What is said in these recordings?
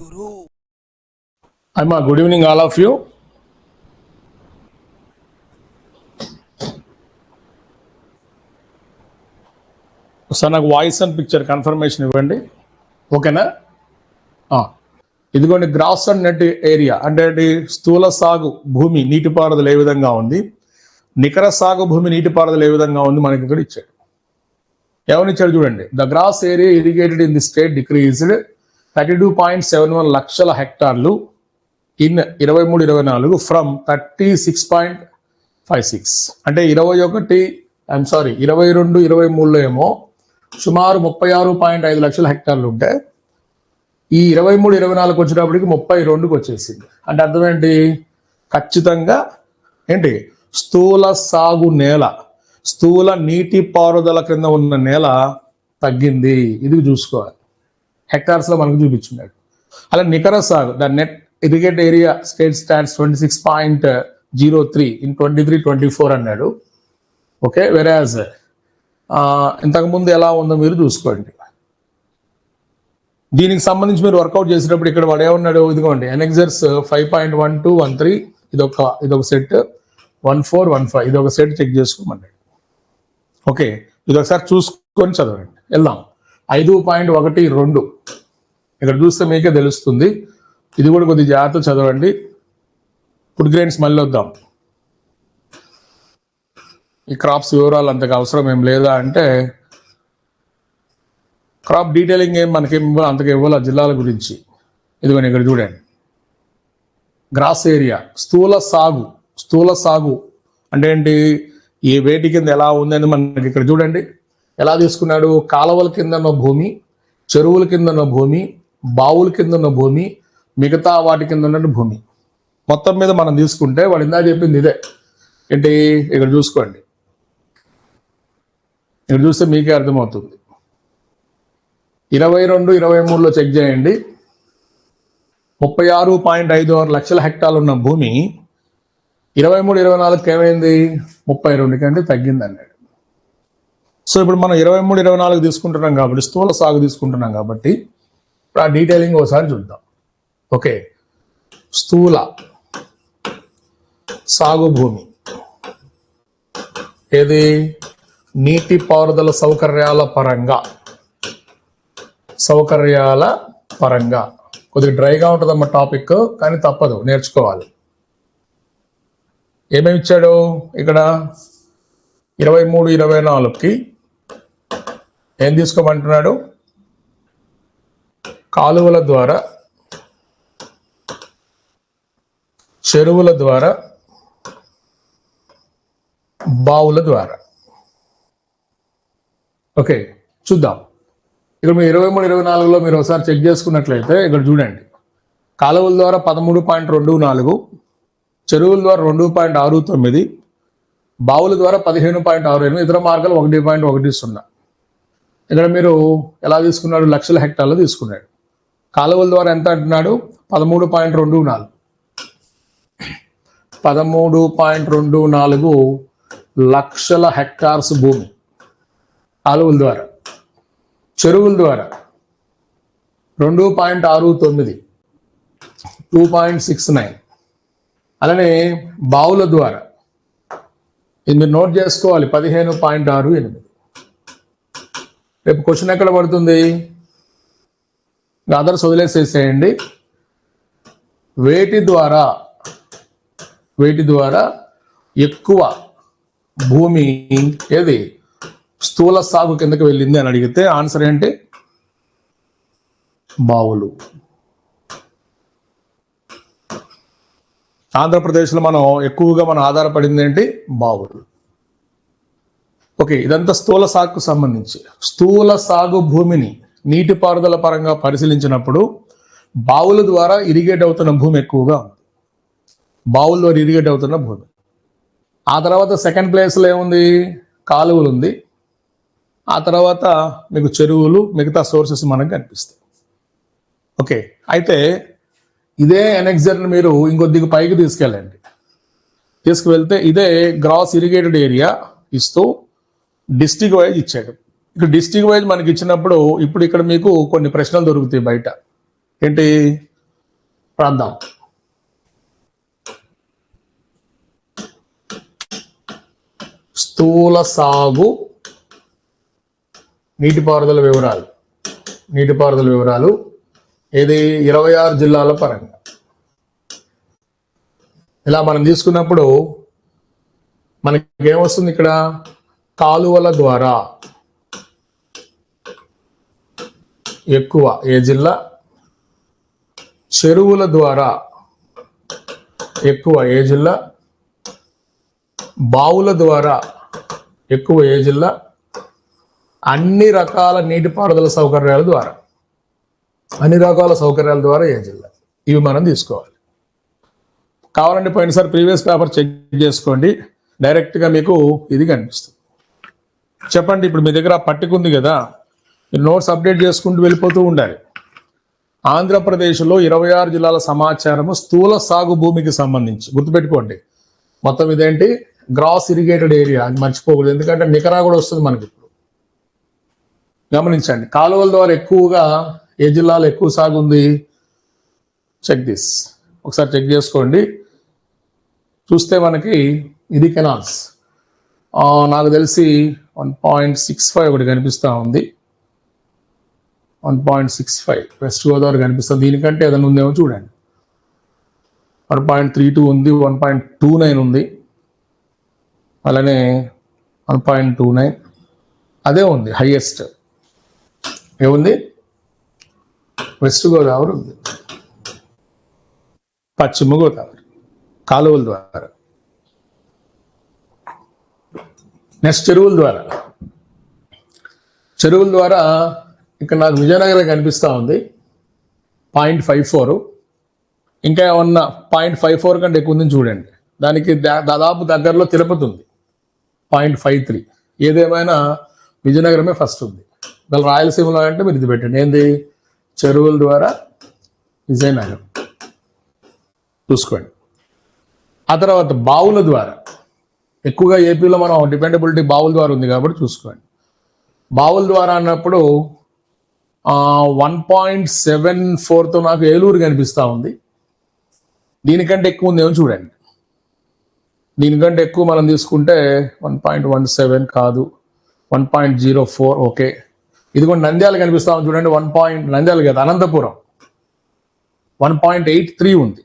Guru. అమ్మా good evening all of you sir నాకు voice and picture confirmation ఇవ్వండి. ఓకేనా? ఇదిగోండి గ్రాస్ అండ్ నెట్ ఏరియా అంటే స్థూల సాగు భూమి నీటిపారుదల ఏ విధంగా ఉంది? నికర సాగు భూమి నీటిపారుదల ఏ విధంగా ఉంది? మనకి ఇక్కడ ఇచ్చాడు. ఎవరిచ్చాడు చూడండి. The gross area irrigated in the state decreased thirty two point seven one లక్షల హెక్టార్లు ఇన్ ఇరవై మూడు ఇరవై నాలుగు from thirty six point five six అంటే ఇరవై ఒకటి ఐఎమ్ సారీ ఇరవై రెండు ఇరవై మూడులో ఏమో సుమారు ముప్పై ఆరు పాయింట్ ఐదు లక్షల హెక్టార్లు ఉంటే ఈ ఇరవై మూడు ఇరవై నాలుగు వచ్చేటప్పటికి ముప్పై రెండుకి వచ్చేసింది. అంటే అర్థం ఏంటి ఖచ్చితంగా ఏంటి? స్థూల సాగు నేల స్థూల నీటి పారుదల క్రింద ఉన్న నేల తగ్గింది. ఇది చూసుకోవాలి. హెక్టార్స్లో మనకు చూపించున్నాడు. అలా నికర సాగు the net irrigate area state stats twenty six point zero three in twenty three twenty four అన్నాడు ఓకే వెరాజ్ ఇంతకుముందు ఎలా ఉందో మీరు చూసుకోండి. దీనికి సంబంధించి మీరు వర్కౌట్ చేసేటప్పుడు ఇక్కడ వాడు ఏమన్నాడు? ఇదిగోండి annexures five point one two one three ఇదొక ఇదొక set one four one five ఇది ఒక సెట్ చెక్ చేసుకోమన్నాడు. ఓకే ఇది ఒకసారి చూసుకొని చదవండి. వెళ్దాం. ఐదు పాయింట్ ఒకటి రెండు. ఇక్కడ చూస్తే మీకే తెలుస్తుంది. ఇది కూడా కొద్ది జాగ్రత్త చదవండి. ఫుడ్ గ్రెయిన్స్ మళ్ళీ వద్దాం. ఈ క్రాప్స్ వివరాలు అంతగా అవసరం ఏం లేదా అంటే క్రాప్ డీటెయిలింగ్ ఏం మనకేం ఇవ్వాలి అంతగా ఇవ్వాలి ఆ జిల్లాల గురించి. ఇదిగోని ఇక్కడ చూడండి. గ్రాస్ ఏరియా స్థూల సాగు స్థూల సాగు అంటే ఏంటి? ఏ వేటి కింద ఎలా ఉందని మనకి ఇక్కడ చూడండి. ఎలా తీసుకున్నాడు? కాలువల కింద ఉన్న భూమి చెరువుల కింద ఉన్న భూమి బావుల కింద ఉన్న భూమి మిగతా వాటి కింద ఉన్న భూమి. మొత్తం మీద మనం తీసుకుంటే వాడు ఇందా చెప్పింది ఇదే. ఏంటి? ఇక్కడ చూసుకోండి. ఇక్కడ చూస్తే మీకే అర్థమవుతుంది. ఇరవై రెండు ఇరవై మూడులో చెక్ చేయండి. ముప్పై ఆరు పాయింట్ ఐదు ఆరు లక్షల హెక్టార్లు ఉన్న భూమి ఇరవై మూడు ఇరవై నాలుగుకి ఏమైంది? ముప్పై రెండు కంటే తగ్గింది అన్నాడు. సో ఇప్పుడు మనం ఇరవై మూడు ఇరవై నాలుగు తీసుకుంటున్నాం కాబట్టి స్థూల సాగు తీసుకుంటున్నాం కాబట్టి ఇప్పుడు ఆ డీటెయిలింగ్ ఒకసారి చూద్దాం. ఓకే. స్థూల సాగు భూమి ఏది? నీటి పారుదల సౌకర్యాల పరంగా. సౌకర్యాల పరంగా. కొద్దిగా డ్రైగా ఉంటుందమ్మ టాపిక్ కానీ తప్పదు నేర్చుకోవాలి. ఏమేమి ఇచ్చాడు ఇక్కడ? ఇరవై మూడు ఇరవై నాలుగుకి. ఏం తీసుకోమంటున్నాడు? కాలువల ద్వారా చెరువుల ద్వారా బావుల ద్వారా. ఓకే చూద్దాం. ఇక్కడ మీరు ఇరవై మూడు ఇరవై నాలుగులో మీరు ఒకసారి చెక్ చేసుకున్నట్లయితే ఇక్కడ చూడండి. కాలువల ద్వారా పదమూడు పాయింట్ రెండు నాలుగు చెరువుల ద్వారా రెండు పాయింట్ ఆరు తొమ్మిది బావుల ద్వారా పదిహేను పాయింట్ ఆరు ఎనిమిది ఇతర మార్గాలు ఒకటి పాయింట్ ఒకటి సున్నా. ఇక్కడ మీరు ఎలా తీసుకున్నాడు లక్షల హెక్టార్లు తీసుకున్నాడు కాలువల ద్వారా ఎంత అంటున్నాడు? పదమూడు పాయింట్ రెండు నాలుగు. పదమూడు పాయింట్ రెండు నాలుగు లక్షల హెక్టార్స్ భూమి కాలువల ద్వారా. చెరువుల ద్వారా. రెండు పాయింట్ ఆరు తొమ్మిది. Two point six nine. అలానే బావుల ద్వారా. ఇది మీరు నోట్ చేసుకోవాలి. పదిహేను పాయింట్ ఆరు ఎనిమిది. రేపు క్వశ్చన్ ఎక్కడ పడుతుంది? అదర్స్ వదిలేసేసేయండి వేటి ద్వారా వేటి ద్వారా ఎక్కువ భూమి ఏది? స్థూల సాగు కిందకి వెళ్ళింది అని అడిగితే ఆన్సర్ ఏంటి? బావులు ఆంధ్రప్రదేశ్లో మనం ఎక్కువగా మనం ఆధారపడింది ఏంటి? బావులు ఓకే ఇదంతా స్థూల సాగుకు సంబంధించి. స్థూల సాగు భూమిని నీటిపారుదల పరంగా పరిశీలించినప్పుడు బావుల ద్వారా ఇరిగేట్ అవుతున్న భూమి ఎక్కువగా ఉంది. బావుల ద్వారా ఇరిగేట్ అవుతున్న భూమి. ఆ తర్వాత సెకండ్ ప్లేస్లో ఏముంది? కాలువలు ఉంది. ఆ తర్వాత మీకు చెరువులు మిగతా సోర్సెస్ మనకు కనిపిస్తాయి. ఓకే అయితే ఇదే ఎనెక్జర్ని మీరు ఇంకొద్దిగా పైకి తీసుకెళ్ళండి. తీసుకువెళ్తే ఇదే గ్రాస్ ఇరిగేటెడ్ ఏరియా ఇస్తూ డిస్టిక్ వైజ్ ఇచ్చాడు ఇక్కడ డిస్టిక్ వైజ్ మనకి ఇచ్చినప్పుడు ఇప్పుడు ఇక్కడ మీకు కొన్ని ప్రశ్నలు దొరుకుతాయి బయట. ఏంటి? ప్రాంతం. స్థూల సాగు నీటిపారుదల వివరాలు. నీటిపారుదల వివరాలు. ఇది ఇరవై ఆరు జిల్లాల పరంగా. ఇలా మనం తీసుకున్నప్పుడు మనకి ఏమొస్తుంది ఇక్కడ? కాలువల ద్వారా. ఎక్కువ ఏ జిల్లా? చెరువుల ద్వారా ఎక్కువ ఏ జిల్లా? బావుల ద్వారా ఎక్కువ ఏ జిల్లా? అన్ని రకాల నీటిపారుదల సౌకర్యాల ద్వారా. అన్ని రకాల సౌకర్యాల ద్వారా ఏ జిల్లా? ఇవి మనం తీసుకోవాలి. కావాలంటే పోయినసారి ప్రీవియస్ పేపర్ చెక్ చేసుకోండి. డైరెక్ట్గా మీకు ఇది కనిపిస్తుంది. చెప్పండి ఇప్పుడు మీ దగ్గర పట్టుకుంది పట్టిక ఉంది కదా? నోట్స్ అప్డేట్ చేసుకుంటూ వెళ్ళిపోతూ ఉండాలి. ఆంధ్రప్రదేశ్లో ఇరవై ఆరు జిల్లాల సమాచారము స్థూల సాగు భూమికి సంబంధించి. గుర్తుపెట్టుకోండి. మొత్తం ఇదేంటి? Gross irrigated area. అది మర్చిపోకూడదు. ఎందుకంటే నికరా కూడా వస్తుంది మనకి ఇప్పుడు. గమనించండి. కాలువల ద్వారా ఎక్కువగా ఏ జిల్లాలో ఎక్కువ సాగు ఉంది? చెక్ దిస్ ఒకసారి చెక్ చేసుకోండి. చూస్తే మనకి ఇది కెనాల్స్. నాకు తెలిసి వన్ పాయింట్ సిక్స్ ఫైవ్ ఒకటి కనిపిస్తూ ఉంది. One point six five west Godavari కనిపిస్తుంది దీనికంటే ఏదైనా ఉందేమో చూడండి. వన్ పాయింట్ త్రీ టూ ఉంది వన్ పాయింట్ టూ నైన్ ఉంది. అలానే వన్ పాయింట్ టూ నైన్ అదే ఉంది హయ్యెస్ట్ ఏముంది? వెస్ట్ గోదావరి ఉంది. పశ్చిమ గోదావరి కాలువల ద్వారా. నెక్స్ట్ చెరువుల ద్వారా. చెరువుల ద్వారా ఇక్కడ నాకు విజయనగరం కనిపిస్తూ ఉంది. Point five four. ఇంకా ఏమన్నా పాయింట్ ఫైవ్ ఫోర్ కంటే ఎక్కువ ఉందని చూడండి. దానికి దా- దాదాపు దగ్గరలో తిరుపతి ఉంది. Point five three. ఏదేమైనా విజయనగరమే ఫస్ట్ ఉంది. ఒకవేళ రాయలసీమలో అంటే మీరు ఇది పెట్టండి. ఏంది? చెరువుల ద్వారా విజయనగరం. చూసుకోండి. ఆ తర్వాత బావుల ద్వారా. ఎక్కువగా ఏపీలో మనం డిపెండబిలిటీ బావుల ద్వారా ఉంది కాబట్టి చూసుకోండి. బావుల ద్వారా అన్నప్పుడు వన్ పాయింట్ సెవెన్ ఫోర్తో నాకు ఏలూరు కనిపిస్తూ ఉంది. దీనికంటే ఎక్కువ ఉందేమో చూడండి. దీనికంటే ఎక్కువ మనం తీసుకుంటే వన్ పాయింట్ వన్ సెవెన్ కాదు. One point zero four okay. ఇది కూడా నంద్యాల కనిపిస్తా ఉంది చూడండి వన్ పాయింట్ నంద్యాల కదా Anantapur. One point eight three ఉంది.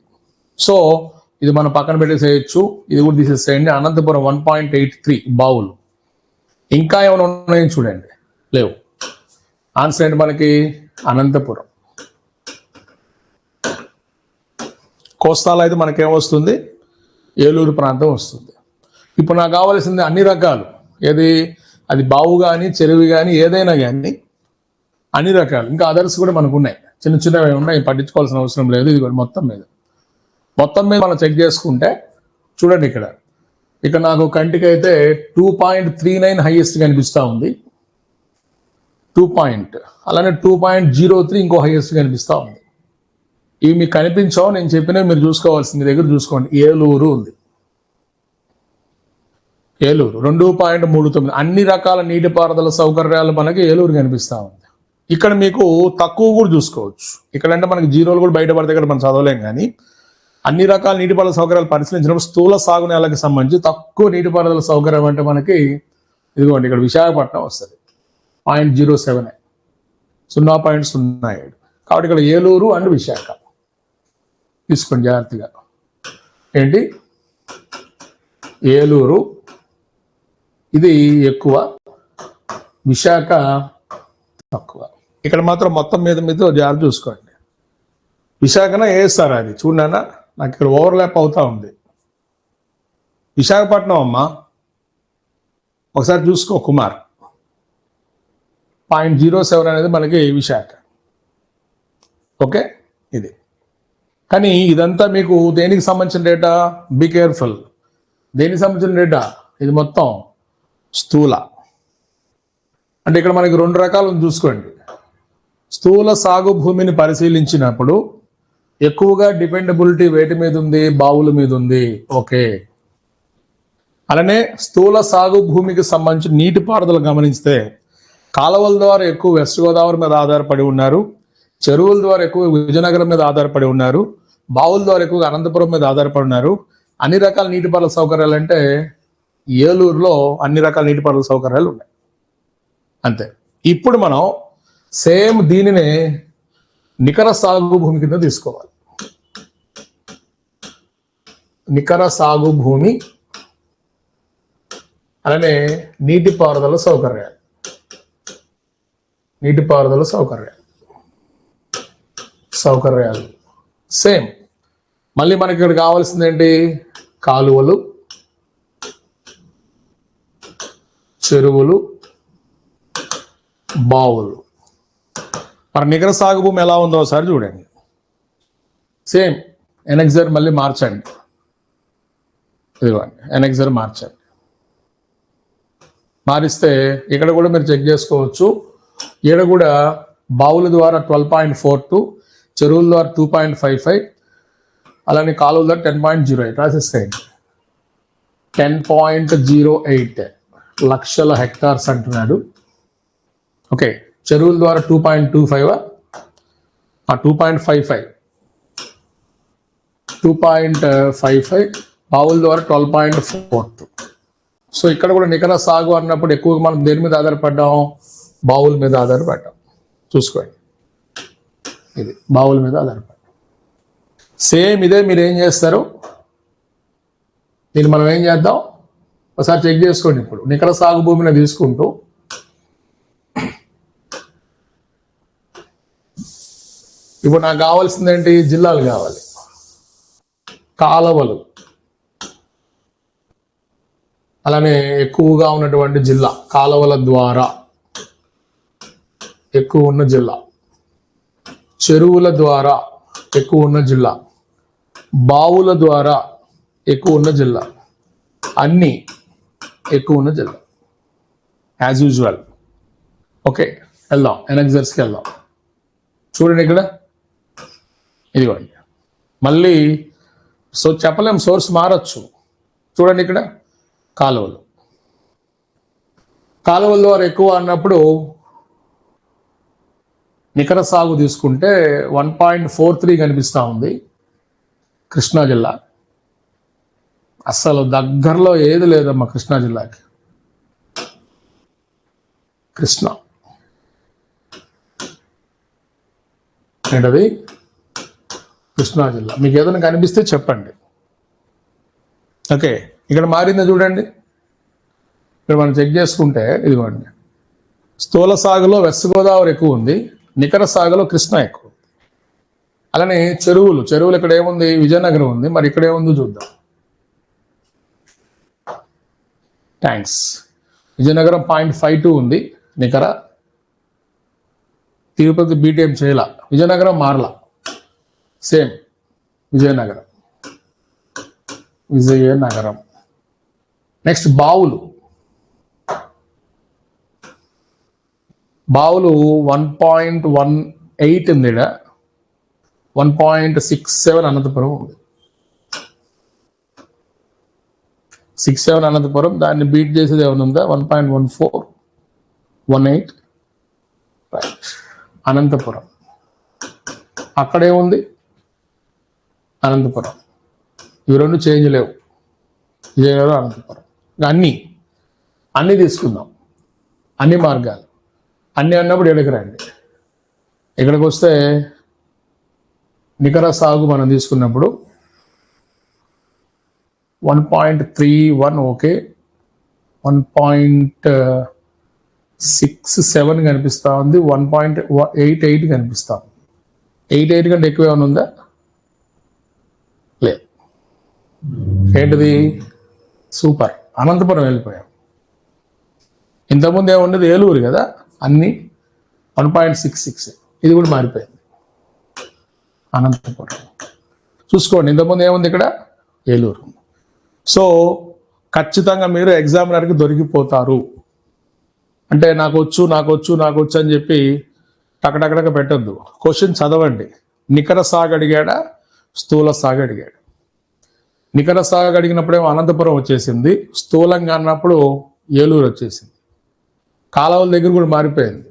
సో ఇది మనం పక్కన పెట్టేసేయచ్చు. ఇది కూడా తీసేసేయండి. Anantapur one point eight three బావులు. ఇంకా ఏమైనా ఉన్నాయో చూడండి. లేవు. ఆన్సర్ ఏంటి మనకి అనంతపురం. కోస్తాలో అయితే మనకేమొస్తుంది ఏలూరు ప్రాంతం వస్తుంది. ఇప్పుడు నాకు కావాల్సింది అన్ని రకాలు. ఏది? అది బావు కానీ చెరువు కానీ ఏదైనా కానీ అన్ని రకాలు. ఇంకా అదర్స్ కూడా మనకు ఉన్నాయి చిన్న చిన్నవి ఉన్నాయి? పట్టించుకోవాల్సిన అవసరం లేదు. ఇది కూడా మొత్తం మీద. మొత్తం మీద మనం చెక్ చేసుకుంటే చూడండి ఇక్కడ. ఇక్కడ నాకు కంటికి అయితే two point three nine highest కనిపిస్తూ ఉంది. Two point. అలానే టూ పాయింట్ జీరో త్రీ ఇంకో హైయెస్ట్ కనిపిస్తూ ఉంది. ఇవి మీకు కనిపించావు నేను చెప్పినవి మీరు చూసుకోవాల్సింది దగ్గర చూసుకోండి. ఏలూరు ఉంది. ఏలూరు. రెండు పాయింట్ మూడు తొమ్మిది. అన్ని రకాల నీటిపారుదల సౌకర్యాలు మనకి ఏలూరు కనిపిస్తూ ఉంది. ఇక్కడ మీకు తక్కువ కూడా చూసుకోవచ్చు. ఇక్కడ అంటే మనకి జీరోలు కూడా బయటపడితే ఇక్కడ మనం చదవలేం కానీ. అన్ని రకాల నీటిపారుదల సౌకర్యాలు పరిశీలించినప్పుడు స్థూల సాగు నేలకు సంబంధించి తక్కువ నీటిపారుదల సౌకర్యం అంటే మనకి ఇదిగోండి ఇక్కడ విశాఖపట్నం వస్తుంది. పాయింట్ జీరో సెవెన్ సున్నా పాయింట్ సున్నా ఏడు. కాబట్టి ఇక్కడ ఏలూరు అండ్ విశాఖ. తీసుకోండి జాగ్రత్తగా. ఏంటి? ఏలూరు. ఇది ఎక్కువ. విశాఖ తక్కువ. ఇక్కడ మాత్రం మొత్తం మీద మీద జాగ్రత్త చూసుకోండి. విశాఖన వేస్తారు అది. చూడనా నాకు ఇక్కడ ఓవర్లాప్ అవుతా ఉంది. విశాఖపట్నం అమ్మా. ఒకసారి చూసుకో కుమార్. పాయింట్ జీరో సెవెన్ అనేది మనకి విశాఖ. ఓకే? ఇది. కానీ ఇదంతా మీకు దేనికి సంబంధించిన డేటా బీ కేర్ఫుల్ దేనికి సంబంధించిన డేటా ఇది మొత్తం స్థూల. అంటే ఇక్కడ మనకి రెండు రకాలు చూసుకోండి. స్థూల సాగు భూమిని పరిశీలించినప్పుడు ఎక్కువగా డిపెండబిలిటీ వేటి మీద ఉంది? బావుల మీద ఉంది. ఓకే. అలానే స్థూల సాగు భూమికి సంబంధించి నీటిపారుదల గమనిస్తే కాలువల ద్వారా ఎక్కువ వెస్ట్ గోదావరి మీద ఆధారపడి ఉన్నారు. చెరువుల ద్వారా ఎక్కువ విజయనగరం మీద ఆధారపడి ఉన్నారు. బావుల ద్వారా ఎక్కువగా అనంతపురం మీద ఆధారపడి ఉన్నారు. అన్ని రకాల నీటిపారుదల సౌకర్యాలు అంటే ఏలూరులో అన్ని రకాల నీటిపారుదల సౌకర్యాలు ఉన్నాయి. అంతే. ఇప్పుడు మనం సేమ్ దీనినే నికర సాగు భూమి కింద తీసుకోవాలి. నికర సాగు భూమి అలానే నీటిపారుదల సౌకర్యాలు. నీటిపారుదల సౌకర్యాలు. సౌకర్యాలు. సేమ్. మళ్ళీ మనకి ఇక్కడ కావాల్సింది ఏంటి? కాలువలు చెరువులు బావులు. మరి నికర సాగు భూమి ఎలా ఉందో ఒకసారి చూడండి. సేమ్. ఎనెక్సర్ మళ్ళీ మార్చండి. ఇదిగోండి. ఎనెక్సర్ మార్చండి. మారిస్తే ఇక్కడ కూడా మీరు చెక్ చేసుకోవచ్చు. ఈడ కూడా బావుల ద్వారా ట్వెల్వ్ పాయింట్ ఫోర్ టూ చెరువుల ద్వారా టూ పాయింట్ ఫైవ్ ఫైవ్ అలానే కాలువల ద్వారా టెన్ పాయింట్ జీరో ఎయిట్ రాసేసేయండి టెన్ పాయింట్ జీరో ఎయిట్ లక్షల హెక్టార్స్ అంటున్నాడు. ఓకే చెరువుల ద్వారా టూ పాయింట్ టూ ఫైవ్ ఆ? Two point five five two point five five బావుల ద్వారా ట్వెల్వ్ పాయింట్ ఫోర్ సో ఇక్కడ కూడా నికర సాగు అన్నప్పుడు ఎక్కువగా మనం దేని మీద ఆధారపడ్డాం? బావుల మీద ఆధారపడ్డాం. చూసుకోండి. ఇది బావుల మీద ఆధారపడ్డాం. సేమ్ ఇదే మీరు ఏం చేస్తారు? దీన్ని మనం ఏం చేద్దాం? ఒకసారి చెక్ చేసుకోండి ఇప్పుడు. నికర సాగు భూమిని తీసుకుంటూ ఇప్పుడు నాకు కావాల్సింది ఏంటి? జిల్లాలు కావాలి. కాలవలు. అలానే ఎక్కువగా ఉన్నటువంటి జిల్లా కాలువల ద్వారా ఎక్కువ ఉన్న జిల్లా. చెరువుల ద్వారా ఎక్కువ ఉన్న జిల్లా. బావుల ద్వారా ఎక్కువ ఉన్న జిల్లా. అన్నీ ఎక్కువ ఉన్న జిల్లా. యాజ్ యూజువల్ ఓకే వెళ్దాం. ఎనెక్సర్స్కి వెళ్దాం. చూడండి ఇక్కడ. ఇదిగోండి. మళ్ళీ సో చెప్పలేం సోర్స్ మారచ్చు. చూడండి ఇక్కడ. కాలువలు. కాలువల ద్వారా ఎక్కువ అన్నప్పుడు నికర సాగు తీసుకుంటే వన్ పాయింట్ ఫోర్ త్రీ కనిపిస్తూ ఉంది కృష్ణా జిల్లా. అస్సలు దగ్గరలో ఏది లేదమ్మా కృష్ణా జిల్లాకి. కృష్ణ. ఏంటది? కృష్ణా జిల్లా. మీకు ఏదైనా కనిపిస్తే చెప్పండి. ఓకే ఇక్కడ మారిందా చూడండి. ఇక్కడ మనం చెక్ చేసుకుంటే ఇదిగోండి. స్థూల సాగులో వెస్ట్ గోదావరి ఎక్కువ ఉంది. నికర సాగులో కృష్ణ ఎక్కువ. అలానే చెరువులు చెరువులు ఇక్కడ ఏముంది? విజయనగరం ఉంది. మరి ఇక్కడ ఏముందో చూద్దాం. Thanks Vizianagaram point five two ఉంది నికర. తిరుపతి బీటీఎం చేయాల విజయనగరం మారల. సేమ్. విజయనగరం. విజయనగరం. నెక్స్ట్ బావులు. బావులు వన్ పాయింట్ వన్ ఎయిట్ ఉంది one point six seven Anantapur ఉంది. సిక్స్ సెవెన్ అనంతపురం దాన్ని బీట్ చేసేది ఏమైనా ఉందా? One point one four one eight Anantapur అక్కడే ఉంది అనంతపురం ఇవి రెండు చేంజ్ లేవు. విజయనగరం అనంతపురం అన్నీ. అన్నీ తీసుకుందాం. అన్ని మార్గాలు. అన్నీ అన్నప్పుడు ఇక్కడికి రండి ఇక్కడికి వస్తే నికర సాగు మనం తీసుకున్నప్పుడు one point three one okay one point six seven కనిపిస్తూ ఉంది. వన్ పాయింట్ ఎయిట్ ఎయిట్ కనిపిస్తా ఉంది. ఎయిట్ ఎయిట్ కంటే ఎక్కువ ఏమైనా ఉందా? లేదు. ఏంటిది? సూపర్ అనంతపురం వెళ్ళిపోయాం. ఇంతకుముందు ఏముండేది? ఏలూరు కదా? అన్ని వన్ పాయింట్ సిక్స్ సిక్స్. ఇది కూడా మారిపోయింది. అనంతపురం. చూసుకోండి ఇంతకుముందు ఏముంది ఇక్కడ? ఏలూరు. సో ఖచ్చితంగా మీరు ఎగ్జామినర్కి దొరికిపోతారు. అంటే నాకు వచ్చు నాకు వచ్చు నాకు వచ్చు అని చెప్పి టకటకటక పెట్టద్దు. క్వశ్చన్ చదవండి. నికర సాగు అడిగాడా? స్థూల సాగు అడిగాడు. నికర సాగు అడిగినప్పుడేమో అనంతపురం వచ్చేసింది. స్థూలంగా అన్నప్పుడు ఏలూరు వచ్చేసింది. కాలువల దగ్గర కూడా మారిపోయింది.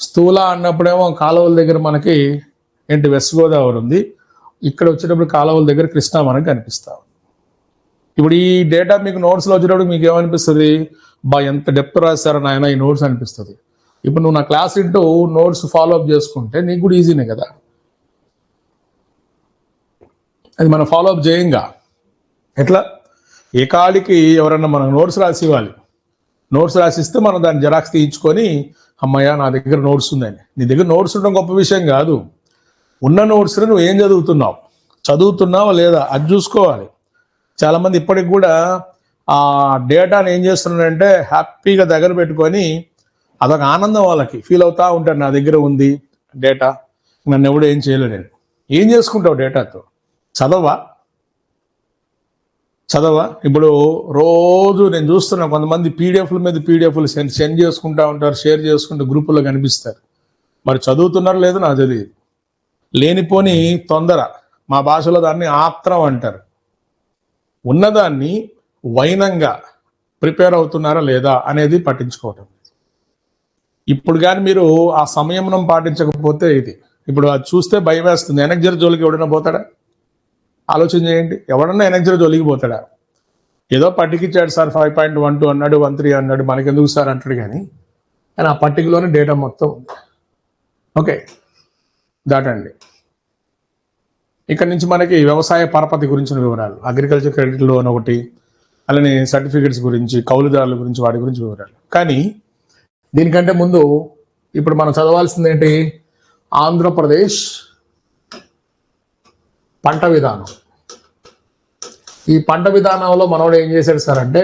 స్థూల అన్నప్పుడేమో కాలువల దగ్గర మనకి ఏంటి వెస్ట్ గోదావరి ఉంది. ఇక్కడ వచ్చేటప్పుడు కాలువల దగ్గర కృష్ణా మనకి కనిపిస్తాం ఇప్పుడు ఈ డేటా మీకు నోట్స్లో వచ్చేటప్పుడు మీకు ఏమనిపిస్తుంది? బా ఎంత డెప్త్ రాశారని ఆయన ఈ నోట్స్ అనిపిస్తుంది. ఇప్పుడు నువ్వు నా class into notes follow up చేసుకుంటే నీకు కూడా ఈజీనే కదా. అది మనం ఫాలో అప్ చేయంగా. ఎట్లా? ఏ కాడికి ఎవరన్నా మనకు నోట్స్ రాసి ఇవ్వాలి. నోట్స్ రాసిస్తే మనం దాన్ని జెరాక్స్ తీయించుకొని అమ్మయ్య నా దగ్గర నోట్స్ ఉందని నీ దగ్గర నోట్స్ ఉండడం గొప్ప విషయం కాదు. ఉన్న నోట్స్లో నువ్వు ఏం చదువుతున్నావు? చదువుతున్నావా లేదా? అది చూసుకోవాలి. చాలామంది ఇప్పటికి కూడా ఆ డేటాను ఏం చేస్తున్నారంటే హ్యాపీగా దగ్గర పెట్టుకొని అదొక ఆనందం వాళ్ళకి. ఫీల్ అవుతా ఉంటారు నా దగ్గర ఉంది డేటా నన్ను ఎవడు ఏం చేయలేదు నేను. ఏం చేసుకుంటావు డేటాతో? చదవా? చదవా? ఇప్పుడు రోజు నేను చూస్తున్నా కొంతమంది పీడిఎఫ్ల మీద పీడిఎఫ్లు సెండ్ సెండ్ చేసుకుంటా ఉంటారు షేర్ చేసుకుంటూ గ్రూపుల్లో కనిపిస్తారు. మరి చదువుతున్నారో లేదో నాకు తెలియదు. లేనిపోని తొందర. మా భాషలో దాన్ని ఆత్రం అంటారు. ఉన్నదాన్ని వైనంగా ప్రిపేర్ అవుతున్నారా లేదా అనేది పట్టించుకోవటం ఇప్పుడు కానీ మీరు ఆ సంయమనం పాటించకపోతే ఇది. ఇప్పుడు అది చూస్తే భయం వేస్తుంది ఎనర్జీ జోలికి ఎవడైనా పోతాడా? ఆలోచన చేయండి. ఎవడన్నా ఎనర్జీలో జొలిగిపోతాడా ఏదో పట్టికిచ్చాడు sir five point one two అన్నాడు వన్ త్రీ అన్నాడు మనకెందుకు సార్ అంటాడు కానీ కానీ ఆ పట్టికలోనే డేటా మొత్తం ఉంది. ఓకే దాటండి. ఇక్కడ నుంచి మనకి వ్యవసాయ పరపతి గురించిన వివరాలు అగ్రికల్చర్ క్రెడిట్ లోన్ ఒకటి అలానే సర్టిఫికెట్స్ గురించి కౌలుదారుల గురించి వాటి గురించి వివరాలు. కానీ దీనికంటే ముందు ఇప్పుడు మనం చదవాల్సింది ఏంటి? ఆంధ్రప్రదేశ్ పంట విధానం. ఈ పంట విధానంలో మనోడు ఏం చేశాడు సార్ అంటే